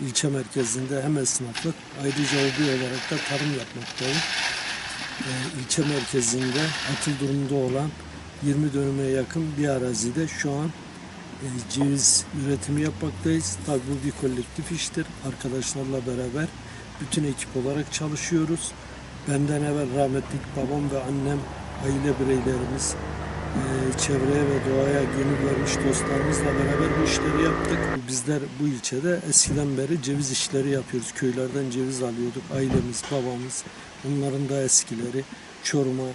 ilçe merkezinde hem esnaflık ayrıca hobi olarak da tarım yapmaktayım. Ee, ilçe merkezinde atıl durumda olan 20 dönüme yakın bir arazide şu an e, ceviz üretimi yapmaktayız. Tabii bu bir kolektif iştir. Arkadaşlarla beraber bütün ekip olarak çalışıyoruz. Benden evvel rahmetli babam ve annem, aile bireylerimiz, e, çevreye ve doğaya gönül vermiş dostlarımızla beraber bu işleri yaptık. Bizler bu ilçede eskiden beri ceviz işleri yapıyoruz. Köylerden ceviz alıyorduk. Ailemiz, babamız, onların da eskileri Çorum'a,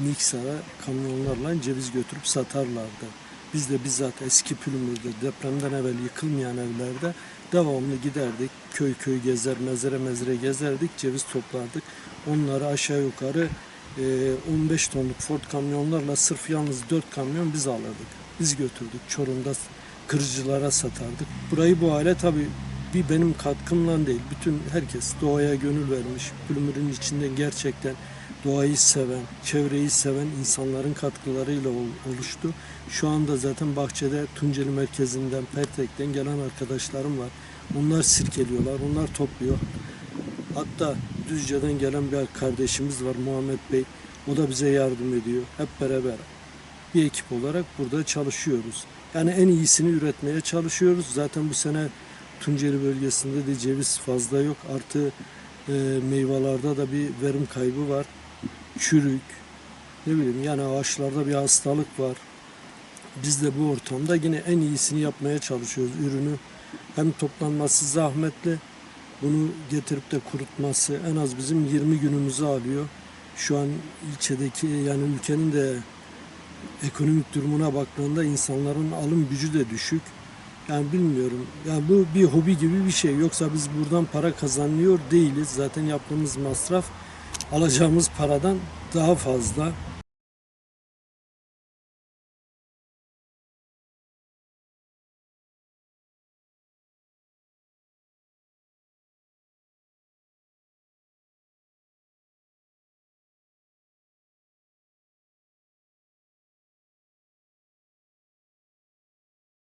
Niksar'a kamyonlarla ceviz götürüp satarlardı. Biz de bizzat eski Pülümür'de depremden evvel yıkılmayan evlerde devamlı giderdik. Köy köy gezer, mezere mezere gezerdik, ceviz toplardık. Onları aşağı yukarı 15 tonluk Ford kamyonlarla sırf yalnız 4 kamyon biz alırdık. Biz götürdük. Çorum'da kırıcılara satardık. Burayı bu hale tabii bir benim katkımla değil. Bütün herkes doğaya gönül vermiş. Pülümür'ün içinde gerçekten doğayı seven, çevreyi seven insanların katkılarıyla ol- oluştu. Şu anda zaten bahçede Tunceli merkezinden, Pertek'ten gelen arkadaşlarım var. Onlar sirkeliyorlar, onlar topluyor. Hatta Düzce'den gelen bir kardeşimiz var Muhammed Bey. O da bize yardım ediyor. Hep beraber bir ekip olarak burada çalışıyoruz. Yani en iyisini üretmeye çalışıyoruz. Zaten bu sene Tunceli bölgesinde de ceviz fazla yok. Artı e, meyvelerde da bir verim kaybı var. Çürük, ne bileyim yani ağaçlarda bir hastalık var. Biz de bu ortamda yine en iyisini yapmaya çalışıyoruz. Ürünü hem toplanması zahmetli, bunu getirip de kurutması en az bizim 20 günümüzü alıyor. Şu an ilçedeki yani ülkenin de ekonomik durumuna baktığında insanların alım gücü de düşük. Yani bilmiyorum. Yani bu bir hobi gibi bir şey. Yoksa biz buradan para kazanıyor değiliz. Zaten yaptığımız masraf alacağımız paradan daha fazla.